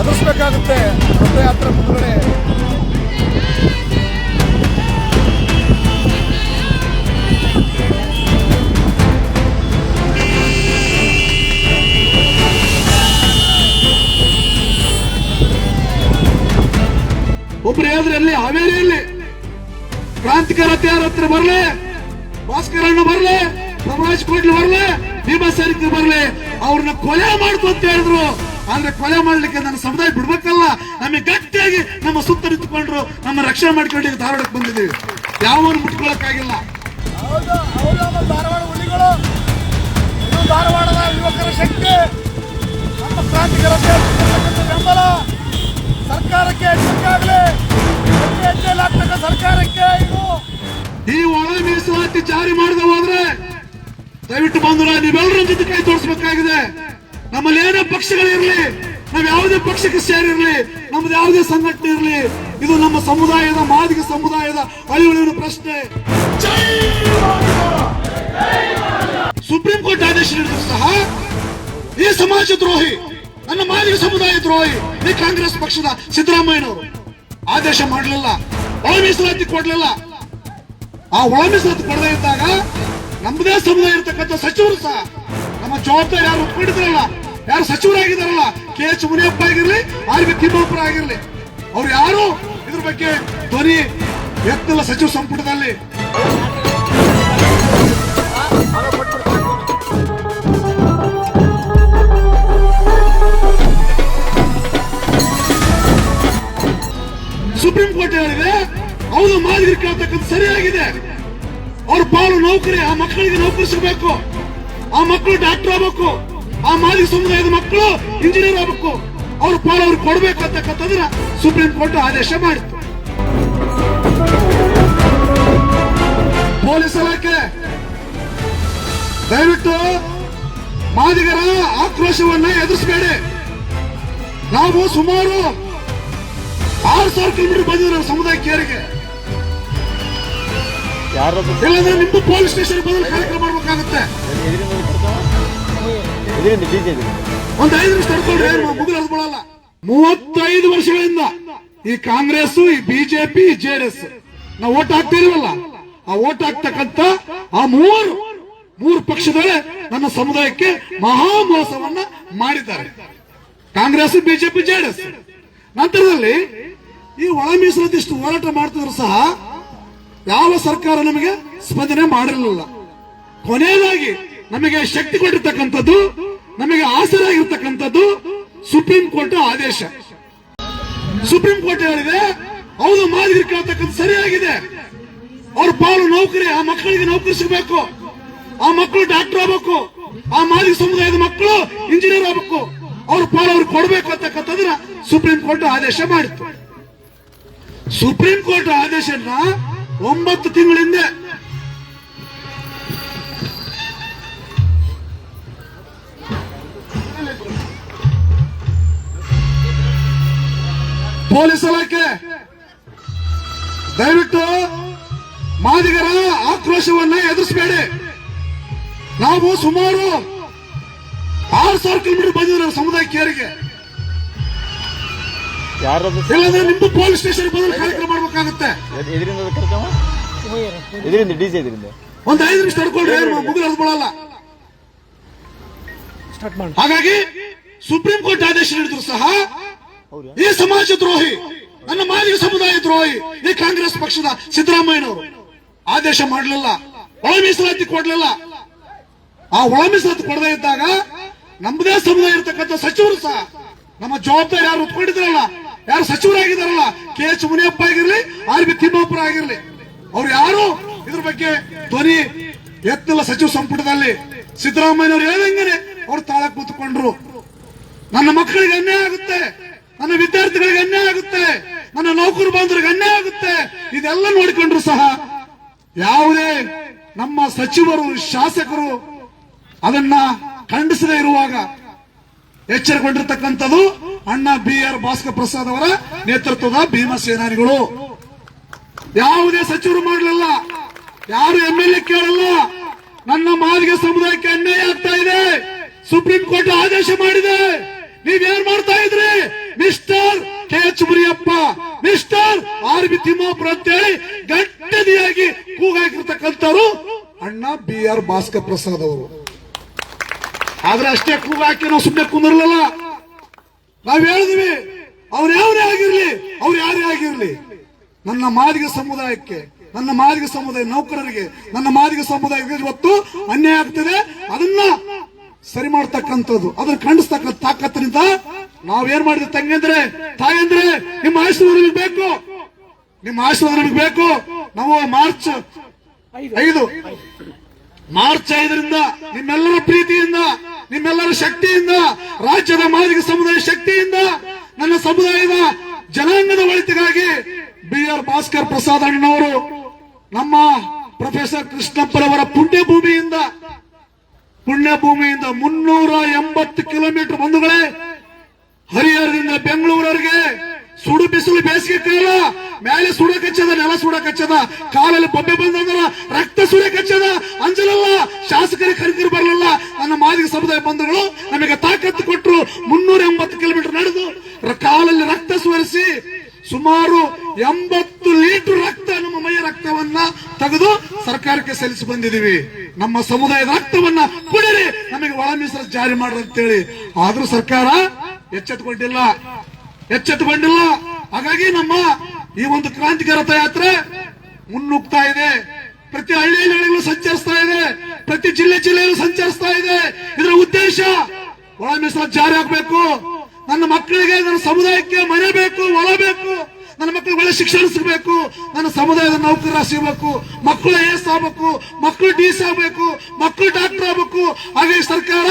ಎದುರಿಸಬೇಕಾಗುತ್ತೆ. ರಥಯಾತ್ರೆ ಮುಂದುಗಡೆ. ಒಬ್ರು ಅಲ್ಲಿ ಹಾವೇರಿಯಲ್ಲಿ ಹತ್ರ ಭಾಸ್ಕರ ಭಾಸ್ಕರಣ್ಣ ಬರ್ಲೆ ಪ್ರಭಾಸ್ ಕೋಟ್ಲಿ ಬರ್ಲೆ ಭೀಮಸೇನಿಕರು ಬರ್ಲೆ, ಅವ್ರನ್ನ ಕೊಲೆ ಮಾಡ್ತು ಅಂತ ಹೇಳಿದ್ರು. ಆದ್ರೆ ಕೊಲೆ ಮಾಡ್ಲಿಕ್ಕೆ ನನ್ನ ಸಮುದಾಯ ಬಿಡ್ಬೇಕಲ್ಲ. ನಮಗೆ ಗಟ್ಟಿಯಾಗಿ ನಮ್ಮ ಸುತ್ತ ನಿಂತ್ಕೊಂಡ್ರು ನಮ್ಮ ರಕ್ಷಣೆ ಮಾಡ್ಕೊಂಡು ಧಾರವಾಡಕ್ಕೆ ಬಂದಿದ್ದೀವಿ. ಯಾವನು ಮುಟ್ಕೊಳಕ್ಕಾಗಿಲ್ಲ. ಧಾರವಾಡದ ಯುವಕರ ಶಕ್ತಿ. ನಮ್ಮ ಕ್ರಾಂತಿಕರ ಬೆಂಬಲ. ಸರ್ಕಾರಕ್ಕೆ ಸರ್ಕಾರಕ್ಕೆ ಇದು. ಈ ಒಳ ಮೀಸಲಾತಿ ಜಾರಿ ಮಾಡದೆ ಹೋದ್ರೆ ದಯವಿಟ್ಟು ಬಂಧುರ ನೀವೆಲ್ಲರ ಜೊತೆ ಕೈ ತೋರಿಸಬೇಕಾಗಿದೆ ನಮ್ಮಲ್ಲಿ ಏನೇ ಪಕ್ಷಗಳಿರಲಿ ನಾವು ಯಾವುದೇ ಪಕ್ಷಕ್ಕೆ ಸೇರಿರಲಿ, ನಮ್ದು ಯಾವುದೇ ಸಂಘಟನೆ ಇರಲಿ, ಇದು ನಮ್ಮ ಸಮುದಾಯದ ಮಾದಿಗ ಸಮುದಾಯದ ಅಳಿವಳಿನ ಪ್ರಶ್ನೆ. ಸುಪ್ರೀಂ ಕೋರ್ಟ್ ಆದೇಶ ನೀಡಿದ್ರು ಸಹ ಈ ಸಮಾಜ ದ್ರೋಹಿ, ನನ್ನ ಮಾದಿಗ ಸಮುದಾಯ ದ್ರೋಹಿ, ಈ ಕಾಂಗ್ರೆಸ್ ಪಕ್ಷದ ಸಿದ್ದರಾಮಯ್ಯನವರು. ಆದೇಶ ಮಾಡಲಿಲ್ಲ, ಒಳ ಮೀಸಲಾತಿ ಕೊಡಲಿಲ್ಲ. ಆ ಒಳ ಮೀಸಲಾತಿ ಕೊಡದೇ ಇದ್ದಾಗ ನಮ್ಮದೇ ಸಮುದಾಯ ಇರತಕ್ಕಂಥ ಸಚಿವರು ಸಹ, ನಮ್ಮ ಜವಾಬ್ದಾರಿ ಯಾರು ಒಪ್ಕೊಂಡಿದ್ರಲ್ಲ ಯಾರು ಸಚಿವರಾಗಿದ್ದಾರಲ್ಲ, ಕೆ ಎಚ್ ಮುನಿಯಪ್ಪ ಆಗಿರ್ಲಿ, ಆರ್ ಬಿ ತಿಮ್ಮಪ್ಪರ ಆಗಿರ್ಲಿ. ಅವ್ರು ಯಾರು? ಇದ್ರ ಬಗ್ಗೆ ಧ್ವನಿ ಎತ್ತಲ್ಲ ಸಚಿವ ಸಂಪುಟದಲ್ಲಿ. ಸುಪ್ರೀಂ ಕೋರ್ಟ್ ಹೇಳಿದೆ, ಹೌದು ಮಾದರಿ ಕೇಳ್ತಕ್ಕಂಥ ಸರಿಯಾಗಿದೆ. ಅವ್ರ ಪಾಲು ನೌಕರಿ, ಆ ಮಕ್ಕಳಿಗೆ ನೌಕರಿ ಸಿಗಬೇಕು ಆ ಮಕ್ಕಳು ಡಾಕ್ಟರ್ ಆಗ್ಬೇಕು. ಆ ಮಾಜಿ ಸಮುದಾಯದ ಮಕ್ಕಳು ಇಂಜಿನಿಯರ್ ಆಗಬೇಕು. ಅವ್ರ ಪಾಲು ಅವ್ರಿಗೆ ಕೊಡ್ಬೇಕು ಅಂತಕ್ಕಂಥದ್ದನ್ನ ಸುಪ್ರೀಂ ಕೋರ್ಟ್ ಆದೇಶ ಮಾಡಿತ್ತು. ಪೊಲೀಸ್ ಇಲಾಖೆ ದಯವಿಟ್ಟು ಮಾದಿಗರ ಆಕ್ರೋಶವನ್ನ ಎದುರಿಸಬೇಡಿ. ನಾವು ಸುಮಾರು ಆರು ಸಾವಿರ ಕಿಲೋಮೀಟರ್ ಬಂದಿದ್ರು ನಮ್ಮ ಸಮುದಾಯ ಕೇರಿಗೆ. ಇಲ್ಲಾಂದ್ರೆ ನಿಮ್ದು ಪೊಲೀಸ್ ಸ್ಟೇಷನ್ ಬದಲು ಕಾರ್ಯಕ್ರಮ ಮಾಡ್ಬೇಕಾಗುತ್ತೆ. ಒಂದ್ ಐದು ನಿಮಿಷ ತಡ್ಕೊಳ್ರಿ ಮೂವತ್ತೈದು ವರ್ಷಗಳಿಂದ ಈ ಕಾಂಗ್ರೆಸ್, ಈ ಬಿಜೆಪಿ ಜೆಡಿಎಸ್ ನಾವು ಓಟ್ ಹಾಕ್ತಿಲ್ವಲ್ಲ ಆ ಓಟ್ ಹಾಕ್ತಕ್ಕಂತ ಆ ಮೂರು ಮೂರು ಪಕ್ಷದವರೇ ನನ್ನ ಸಮುದಾಯಕ್ಕೆ ಮಹಾ ಮೋಸವನ್ನ ಮಾಡಿದ್ದಾರೆ. ಕಾಂಗ್ರೆಸ್ ಬಿಜೆಪಿ ಜೆಡಿಎಸ್ ನಂತರದಲ್ಲಿ ಈ ಒಳ ಮೀಸಲಾತಿಷ್ಟು ಹೋರಾಟ ಮಾಡ್ತಿದ್ರು ಸಹ ಯಾವ ಸರ್ಕಾರ ನಮಗೆ ಸ್ಪಂದನೆ ಮಾಡಿರಲಿಲ್ಲ. ಕೊನೆಯದಾಗಿ ನಮಗೆ ಶಕ್ತಿ ಕೊಟ್ಟಿರ್ತಕ್ಕಂಥದ್ದು ನಮಗೆ ಆಸರಾಗಿರ್ತಕ್ಕಂಥದ್ದು ಸುಪ್ರೀಂ ಕೋರ್ಟ್ ಆದೇಶ. ಸುಪ್ರೀಂ ಕೋರ್ಟ್ ಹೇಳಿದೆ, ಹೌದು ಮಾದಿಗರು ಕೇಳ್ತಕ್ಕಂಥ ಸರಿಯಾಗಿದೆ. ಅವ್ರ ಪಾಲು ನೌಕರಿ, ಆ ಮಕ್ಕಳಿಗೆ ನೌಕರಿ ಸಿಗಬೇಕು. ಆ ಮಕ್ಕಳು ಡಾಕ್ಟರ್ ಆಗ್ಬೇಕು. ಆ ಮಾದಿಗ ಸಮುದಾಯದ ಮಕ್ಕಳು ಇಂಜಿನಿಯರ್ ಆಗ್ಬೇಕು. ಅವ್ರ ಪಾಲು ಅವ್ರಿಗೆ ಕೊಡಬೇಕು ಅಂತಕ್ಕಂಥದ್ರ ಸುಪ್ರೀಂ ಕೋರ್ಟ್ ಆದೇಶ ಮಾಡಿತ್ತು. ಸುಪ್ರೀಂ ಕೋರ್ಟ್ ಆದೇಶನ ಒಂಬತ್ತು ತಿಂಗಳ ಪೊಲೀಸ್ ಇಲಾಖೆ. ದಯವಿಟ್ಟು ಮಾದಿಗರ ಆಕ್ರೋಶವನ್ನ ಎದುರಿಸಬೇಡಿ. ನಾವು ಸುಮಾರು ಆರು ಸಾವಿರ ಕಿಲೋಮೀಟರ್ ಬಂದಿದ್ರು ನಮ್ಮ ಸಮುದಾಯ ಕೇರಿಗೆ ಇಲ್ಲಾಂದ್ರೆ ನಿಮ್ದು ಪೊಲೀಸ್ ಸ್ಟೇಷನ್ ಬಂದ್ರೆ ಕಾರ್ಯಕ್ರಮ ಮಾಡ್ಬೇಕಾಗುತ್ತೆ. ಇದರಿಂದ ಇದರಿಂದ ಡಿ ಜೆ ಇದರಿಂದ ಒಂದ್ ಐದು ನಿಮಿಷ ತಡ್ಕೊಳ್ರಿ ಮುಗಿದು ಹರಿದ್ಬಿಡಲ್ಲ ಹಾಗಾಗಿ ಸುಪ್ರೀಂ ಕೋರ್ಟ್ ಆದೇಶ ನೀಡಿದ್ರು ಸಹ ಈ ಸಮಾಜ ದ್ರೋಹಿ, ನನ್ನ ಮಾದಿಗ ಸಮುದಾಯ ದ್ರೋಹಿ, ಈ ಕಾಂಗ್ರೆಸ್ ಪಕ್ಷದ ಸಿದ್ದರಾಮಯ್ಯನವರು. ಆದೇಶ ಮಾಡಲಿಲ್ಲ, ಒಳ ಮೀಸಲಾತಿ ಕೊಡಲಿಲ್ಲ. ಆ ಒಳ ಮೀಸಲಾತಿ ಕೊಡದೇ ಇದ್ದಾಗ ನಮ್ಮದೇ ಸಮುದಾಯ ಇರತಕ್ಕಂಥ ಸಚಿವರು ಸಹ, ನಮ್ಮ ಜವಾಬ್ದಾರಿ ಯಾರು ಉತ್ಕೊಂಡಿದ್ರಲ್ಲ ಯಾರು ಸಚಿವರಾಗಿದ್ದಾರಲ್ಲ, ಕೆ ಎಚ್ ಮುನಿಯಪ್ಪ ಆಗಿರ್ಲಿ, ಆರ್ ಬಿ ತಿಮ್ಮಪ್ಪರ ಆಗಿರ್ಲಿ, ಅವ್ರು ಯಾರು? ಇದ್ರ ಬಗ್ಗೆ ಧ್ವನಿ ಎತ್ತಲ್ಲ ಸಚಿವ ಸಂಪುಟದಲ್ಲಿ. ಸಿದ್ದರಾಮಯ್ಯನವರು ಹೇಳ್ದಂಗೆನೆ ಅವ್ರು ತಾಳಕ್ ಕೂತ್ಕೊಂಡ್ರು. ನನ್ನ ಮಕ್ಕಳಿಗೆ ಅನ್ಯಾಯ ಆಗುತ್ತೆ. ನನ್ನ ವಿದ್ಯಾರ್ಥಿಗಳಿಗೆ ಅನ್ಯಾಯ ಆಗುತ್ತೆ. ನನ್ನ ನೌಕರು ಬಾಂಧವರಿಗೆ ಅನ್ಯಾಯ ಆಗುತ್ತೆ. ಇದೆಲ್ಲ ನೋಡಿಕೊಂಡ್ರು ಸಹ ಯಾವುದೇ ನಮ್ಮ ಸಚಿವರು, ಶಾಸಕರು ಅದನ್ನ ಖಂಡಿಸದೇ ಇರುವಾಗ ಎಚ್ಚರಗೊಂಡಿರ್ತಕ್ಕಂಥದ್ದು ಅಣ್ಣ ಬಿ ಆರ್ ಭಾಸ್ಕರ್ ಪ್ರಸಾದ್ ಅವರ ನೇತೃತ್ವದ ಭೀಮ ಸೇನಾನಿಗಳು. ಯಾವುದೇ ಸಚಿವರು ಮಾಡಲಿಲ್ಲ. ಯಾರು ಎಂ ಎಲ್ ಎ ಕೇಳಲ್ಲ. ನನ್ನ ಮಾದಿಗೆ ಸಮುದಾಯಕ್ಕೆ ಅನ್ಯಾಯ ಆಗ್ತಾ ಇದೆ. ಸುಪ್ರೀಂ ಕೋರ್ಟ್ ಆದೇಶ ಮಾಡಿದೆ. ನೀವೇನ್ ಮಾಡ್ತಾ ಆರ್ಬಿ ತಿಮ್ಮಾಪುರ ಅಂತೇಳಿ ಗಟ್ಟದಿಯಾಗಿ ಕೂಗಾಕಿರ್ತಕ್ಕಂಥವ್ರು ಅಣ್ಣ ಬಿ ಆರ್ ಭಾಸ್ಕರ್ ಪ್ರಸಾದ್ ಅವರು ಆದ್ರೆ ಅಷ್ಟೇ ಕೂಗಾಕಿ ಸುಮ್ಮನೆ ಕುಂದಿರ್ಲಲ್ಲ. ನಾವ್ ಹೇಳಿದ್ವಿ, ಅವ್ರು ಯಾವ್ರೇ ಆಗಿರ್ಲಿ, ಅವ್ರು ಯಾರೇ ಆಗಿರ್ಲಿ. ನನ್ನ ಮಾದಿಗ ಸಮುದಾಯಕ್ಕೆ, ನನ್ನ ಮಾದಿಗ ಸಮುದಾಯ ನೌಕರರಿಗೆ, ನನ್ನ ಮಾದಿಗ ಸಮುದಾಯ ಇವತ್ತು ಅನ್ಯಾಯ ಆಗ್ತದೆ. ಅದನ್ನ ಸರಿ ಮಾಡ್ತಕ್ಕಂಥದ್ದು, ಅದನ್ನ ಖಂಡಿಸ್ತಕ್ಕಂಥ ತಾಕತ್ತಿನಿಂದ ನಾವೇನ್ ಮಾಡಿದ್ವಿ ತಾಯಿ ತಾಯಂದ್ರೆ ನಿಮ್ಮ ಆಶೀರ್ವಾದ ಬೇಕು. ನಿಮ್ಮ ಆಶೀರ್ವಾದ ನಮಗೆ ಬೇಕು. ನಾವು ಮಾರ್ಚ್ ಐದು. ಮಾರ್ಚ್ ಐದರಿಂದ ನಿಮ್ಮೆಲ್ಲರ ಪ್ರೀತಿಯಿಂದ, ನಿಮ್ಮೆಲ್ಲರ ಶಕ್ತಿಯಿಂದ, ರಾಜ್ಯದ ಮಾದಿಗ ಸಮುದಾಯ ಶಕ್ತಿಯಿಂದ, ನನ್ನ ಸಮುದಾಯದ ಜನಾಂಗದ ಒಳಿತಿಗಾಗಿ ಬಿ ಆರ್ ಭಾಸ್ಕರ್ ಪ್ರಸಾದ್ ಅಣ್ಣವರು ನಮ್ಮ ಪ್ರೊಫೆಸರ್ ಕೃಷ್ಣಪ್ಪರವರ ಪುಣ್ಯಭೂಮಿಯಿಂದ ಪುಣ್ಯಭೂಮಿಯಿಂದ ಮುನ್ನೂರ ಎಂಬತ್ತು ಕಿಲೋಮೀಟರ್ ಬಂಧುಗಳೇ, ಹರಿಹರದಿಂದ ಬೆಂಗಳೂರವರೆಗೆ ಸುಡು ಬಿಸಿಲು ಬೇಸಿಗೆ ಕಾಲ ಮೇಲೆ ಸುಡ ಕಚ್ಚದ, ನೆಲ ಸುಡ ಕಚ್ಚದ, ಕಾಲಲ್ಲಿ ಬೊಬ್ಬೆ ಬಂದಂದ್ರ ರಕ್ತ ಸುಡ ಹಚ್ಚದ ಅಂಜಲಲ್ಲ ಶಾಸಕರಿಗೆ ಕರೆದಿರ್ ಬರಲಿಲ್ಲ. ನನ್ನ ಮಾದಿಗ ಸಮುದಾಯ ಬಂಧುಗಳು ನಮಗೆ ತಾಕತ್ತು ಕೊಟ್ಟರು ಮುನ್ನೂರ ಎಂಬತ್ತು ಕಿಲೋಮೀಟರ್ ನಡೆದು ಕಾಲಲ್ಲಿ ರಕ್ತ ಸುರಿಸಿ ಸುಮಾರು ಎಂಬತ್ತು ಲೀಟರ್ ರಕ್ತ ನಮ್ಮ ಮೈಯ ರಕ್ತವನ್ನ ತೆಗೆದು ಸರ್ಕಾರಕ್ಕೆ ಸಲ್ಲಿಸಿ ಬಂದಿದೀವಿ ನಮ್ಮ ಸಮುದಾಯದ ರಕ್ತವನ್ನ ಕುಡಿರಿ, ನಮಗೆ ಒಳ ಮೀಸಲು ಜಾರಿ ಮಾಡ್ರಿ ಅಂತೇಳಿ. ಆದ್ರೂ ಸರ್ಕಾರ ಎಚ್ಚೆತ್ತುಕೊಂಡಿಲ್ಲ ಎಚ್ಚೆತ್ತುಕೊಂಡಿಲ್ಲ ಹಾಗಾಗಿ ನಮ್ಮ ಈ ಒಂದು ಕ್ರಾಂತಿಕ ರಥಯಾತ್ರೆ ಮುನ್ನುಗ್ತಾ ಇದೆ. ಪ್ರತಿ ಹಳ್ಳಿ ಹಳ್ಳಿಗಳಿಗೂ ಸಂಚರಿಸ್ತಾ ಇದೆ. ಪ್ರತಿ ಜಿಲ್ಲೆ ಜಿಲ್ಲೆಯಲ್ಲೂ ಸಂಚರಿಸ್ತಾ ಇದೆ. ಇದರ ಉದ್ದೇಶ ಒಳ ಮೀಸಲು ಜಾರಿ ಆಗ್ಬೇಕು. ನನ್ನ ಮಕ್ಕಳಿಗೆ, ನನ್ನ ಸಮುದಾಯಕ್ಕೆ ಮನೆ ಬೇಕು, ಹೊಲ ಬೇಕು. ನನ್ನ ಮಕ್ಕಳು ಒಳ್ಳೆ ಶಿಕ್ಷಣ ಸಿಗಬೇಕು. ನನ್ನ ಸಮುದಾಯದ ನೌಕರ ಸಿಗಬೇಕು ಮಕ್ಕಳು ಎಸ್ ಆಗ್ಬೇಕು. ಮಕ್ಕಳು ಸಿ ಆಗ್ಬೇಕು. ಮಕ್ಕಳು ಡಾಕ್ಟರ್ ಆಗ್ಬೇಕು. ಹಾಗೆ ಸರ್ಕಾರ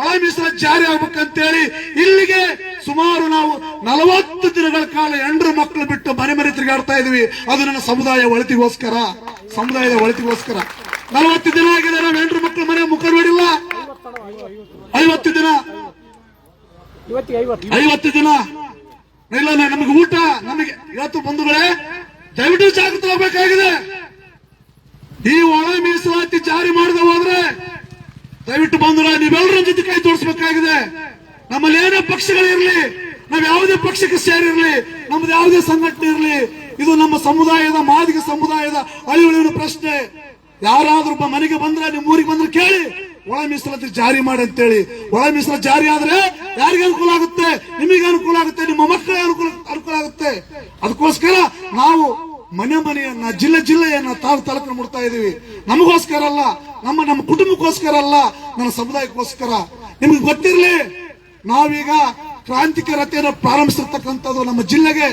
ಒಳ ಮೀಸಲ ಜಾರಿ ಆಗ್ಬೇಕಂತೇಳಿ ಇಲ್ಲಿಗೆ ಸುಮಾರು ನಾವು ನಲವತ್ತು ದಿನಗಳ ಕಾಲ ಎಂಡ್ರು ಮಕ್ಕಳು ಬಿಟ್ಟು ಮನೆ ಮನೆ ತಿರುಗಾಡ್ತಾ ಇದೀವಿ. ಅದು ನನ್ನ ಸಮುದಾಯ ಒಳಿತಿಗೋಸ್ಕರ. ಸಮುದಾಯದ ಒಳಿತಿಗೋಸ್ಕರ. ನಲವತ್ತು ದಿನ ಆಗಿದೆ. ನಾವು ಎಂಡ್ರು ಮಕ್ಕಳು ಮನೆ ಮುಖ ನೋಡಿಲ್ಲ. ಐವತ್ತು ದಿನ. ಐವತ್ತು ದಿನ. ಇಲ್ಲ ನಮಗೆ ಊಟ, ನಮಗೆ ಇವತ್ತು ಬಂಧುಗಳೇ, ದಯವಿಟ್ಟು ಜಾಗೃತರಾಗಬೇಕಾಗಿದೆ ಈ ಒಳ ಮೀಸಲಾತಿ ಜಾರಿ ಮಾಡದೆ ಹೋದ್ರೆ, ದಯವಿಟ್ಟು ಬಂಧುಗಳ, ನೀವೆಲ್ಲರ ಜೊತೆ ಕೈ ತೋರಿಸಬೇಕಾಗಿದೆ ನಮ್ಮಲ್ಲಿ ಏನೇ ಪಕ್ಷಗಳಿರಲಿ ನಾವ್ ಯಾವುದೇ ಪಕ್ಷಕ್ಕೆ ಸೇರಿರಲಿ, ನಮ್ದು ಯಾವುದೇ ಸಂಘಟನೆ ಇರಲಿ, ಇದು ನಮ್ಮ ಸಮುದಾಯದ ಮಾದಿಗ ಸಮುದಾಯದ ಅಳಿವಳಿನ ಪ್ರಶ್ನೆ. ಯಾರಾದ್ರೂ ಮನೆಗೆ ಬಂದ್ರೆ, ನಿಮ್ಮ ಊರಿಗೆ ಬಂದ್ರೆ ಕೇಳಿ, ಒಳ ಮೀಸಲಾತಿ ಜಾರಿ ಮಾಡಿ ಅಂತೇಳಿ. ಒಳ ಮೀಸಲಾತಿ ಜಾರಿ ಆದ್ರೆ ಯಾರಿಗೆ ಅನುಕೂಲ ಆಗುತ್ತೆ? ನಿಮಗೆ ಅನುಕೂಲ ಆಗುತ್ತೆ ನಿಮ್ಮ ಮಕ್ಕಳಿಗೆ ಅನುಕೂಲ ಅನುಕೂಲ ಆಗುತ್ತೆ ಅದಕ್ಕೋಸ್ಕರ ನಾವು ಮನೆ ಮನೆಯನ್ನ, ಜಿಲ್ಲೆ ಜಿಲ್ಲೆಯನ್ನ ತಾವು ತಾಲೂಕನ್ನ ಮುಡ್ತಾ ಇದೀವಿ ನಮಗೋಸ್ಕರ ಅಲ್ಲ, ನಮ್ಮ ನಮ್ಮ ಕುಟುಂಬಕ್ಕೋಸ್ಕರ ಅಲ್ಲ, ನನ್ನ ಸಮುದಾಯಕ್ಕೋಸ್ಕರ. ನಿಮ್ಗೆ ಗೊತ್ತಿರಲಿ, ನಾವೀಗ ಕ್ರಾಂತಿಕ ರಥೆಯನ್ನು ಪ್ರಾರಂಭಿಸಿರ್ತಕ್ಕಂಥದ್ದು ನಮ್ಮ ಜಿಲ್ಲೆಗೆ.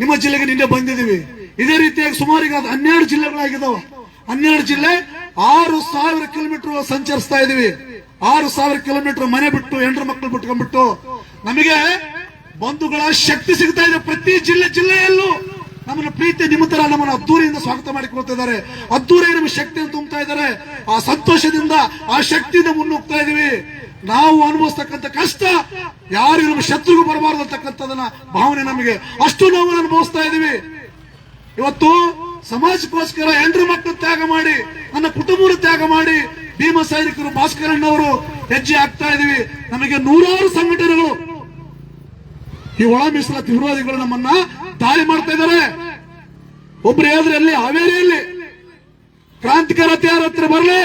ನಿಮ್ಮ ಜಿಲ್ಲೆಗೆ ನಿನ್ನೆ ಬಂದಿದ್ದೀವಿ. ಇದೇ ರೀತಿಯಾಗಿ ಸುಮಾರು ಈಗ ಹನ್ನೆರಡು ಜಿಲ್ಲೆಗಳಾಗಿದ್ದಾವೆ. ಹನ್ನೆರಡು ಜಿಲ್ಲೆ ಆರು ಸಾವಿರ ಕಿಲೋಮೀಟರ್ ಸಂಚರಿಸ್ತಾ ಇದೀವಿ ಆರು ಸಾವಿರ ಕಿಲೋಮೀಟರ್ ಮನೆ ಬಿಟ್ಟು, ಹೆಂಡ್ರ ಮಕ್ಕಳು ಬಿಟ್ಕೊಂಡ್ಬಿಟ್ಟು. ನಮಗೆ ಬಂಧುಗಳ ಶಕ್ತಿ ಸಿಗ್ತಾ ಇದೆ ಪ್ರತಿ ಜಿಲ್ಲೆ ಜಿಲ್ಲೆಯಲ್ಲೂ. ನಮ್ಮನ್ನು ಪ್ರೀತಿ ನಿಮಿತ್ತರ ನಮ್ಮನ್ನು ಅದ್ದೂರಿಯಿಂದ ಸ್ವಾಗತ ಮಾಡಿಕೊಳ್ತಿದ್ದಾರೆ. ಅದ್ದೂರಿಯಾಗಿ ನಮ್ಮ ಶಕ್ತಿಯನ್ನು ತುಂಬುತ್ತಾ ಇದ್ದಾರೆ. ಆ ಸಂತೋಷದಿಂದ, ಆ ಶಕ್ತಿಯಿಂದ ಮುನ್ನುಗ್ತಾ ಇದೀವಿ ನಾವು ಅನುಭವಿಸ್ತಕ್ಕಂಥ ಕಷ್ಟ ಯಾರಿಗೂ ನಮ್ಮ ಶತ್ರುಗೂ ಬರಬಾರದು ಅಂತಕ್ಕಂಥದನ್ನ ಭಾವನೆ ನಮಗೆ. ಅಷ್ಟು ನಾವು ಅನುಭವಿಸ್ತಾ ಇದೀವಿ ಇವತ್ತು ಸಮಾಜಕ್ಕೋಸ್ಕರ ಹೆಂಡ್ರ ಮಕ್ಕಳು ತ್ಯಾಗ ಮಾಡಿ, ನನ್ನ ಕುಟುಂಬವನ್ನು ತ್ಯಾಗ ಮಾಡಿ, ಭೀಮ ಸೈನಿಕರು ಭಾಸ್ಕರಣ್ಣವರು ಹೆಜ್ಜೆ ಆಗ್ತಾ ಇದೀವಿ ನಮಗೆ ನೂರಾರು ಸಂಘಟನೆಗಳು ಈ ಒಳ ಮೀಸಲ ತೀವ್ರವಾದಿಗಳು ನಮ್ಮನ್ನ ದಾಳಿ ಮಾಡ್ತಾ ಇದ್ದಾರೆ. ಒಬ್ರು ಹೇಳಿದ್ರೆ ಅಲ್ಲಿ. ಹಾವೇರಿಯಲ್ಲಿ ಕ್ರಾಂತಿಕಾರ ಯಾರ ಹತ್ರ ಬರ್ಲೆ.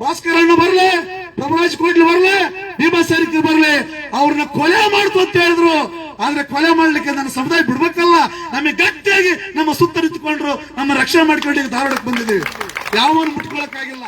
ಭಾಸ್ಕರಣ್ಣ ಬರ್ಲೆ. ಪ್ರಭುರಾಜ್ ಕೋಟ್ಲಿ ಬರ್ಲೆ. ಭೀಮಾ ಸೈನಿಕರು ಬರ್ಲೆ. ಅವ್ರನ್ನ ಕೊಲೆ ಮಾಡ್ತು ಅಂತ ಹೇಳಿದ್ರು. ಆದ್ರೆ ಕೊಲೆ ಮಾಡ್ಲಿಕ್ಕೆ ನನ್ನ ಸಮುದಾಯ ಬಿಡ್ಬೇಕಲ್ಲ. ನಮಗೆ ಗಟ್ಟಿಯಾಗಿ ನಮ್ಮ ಸುತ್ತ ನಿಂತ್ಕೊಂಡ್ರು ನಮ್ಮ ರಕ್ಷಣೆ ಮಾಡ್ಕೊಂಡು ಧಾರವಾಡಕ್ಕೆ ಬಂದಿದ್ದೀವಿ. ಯಾವನು ಮುಟ್ಕೊಳಕ್ಕಾಗಿಲ್ಲ.